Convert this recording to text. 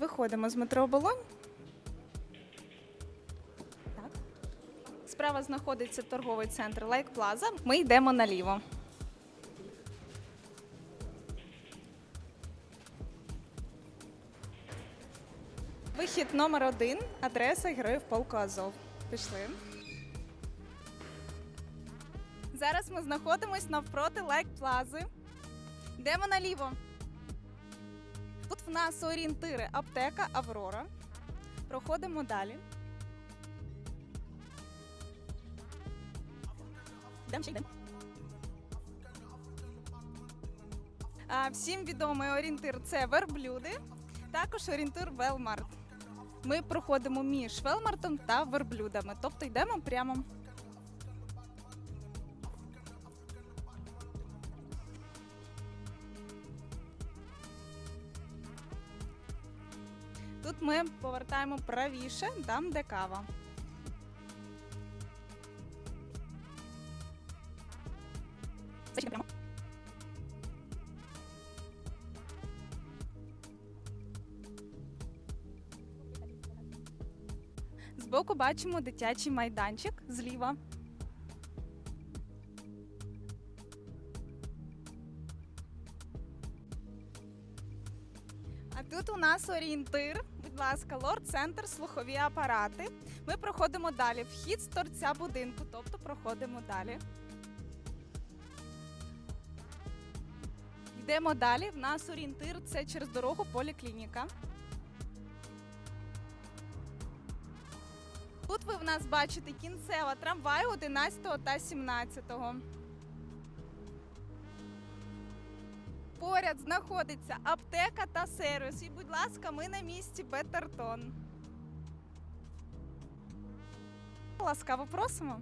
Виходимо з метро Оболонь. Так. Справа знаходиться торговий центр Лайк Плаза. Ми йдемо наліво. Вихід номер один. Адреса Героїв полку Азов. Пішли. Зараз ми знаходимось навпроти Лайк Плази. Йдемо наліво. Тут в нас орієнтири аптека Аврора. Проходимо далі. А, всім відомий орієнтир це верблюди, також орієнтир Велмарт. Ми проходимо між Велмартом та верблюдами, тобто йдемо прямо. Тут ми повертаємо правіше, там де кава. Збоку бачимо дитячий майданчик зліва. А тут у нас орієнтир. Ласка, лорд-центр, слухові апарати. Ми проходимо далі. Вхід з торця будинку, тобто проходимо далі. Йдемо далі. В нас орієнтир це через дорогу поліклініка. Тут ви в нас бачите кінцева трамваю 11 та 17. Поряд знаходиться аптека та сервіс. І, будь ласка, ми на місці Бетертон. Ласкаво просимо.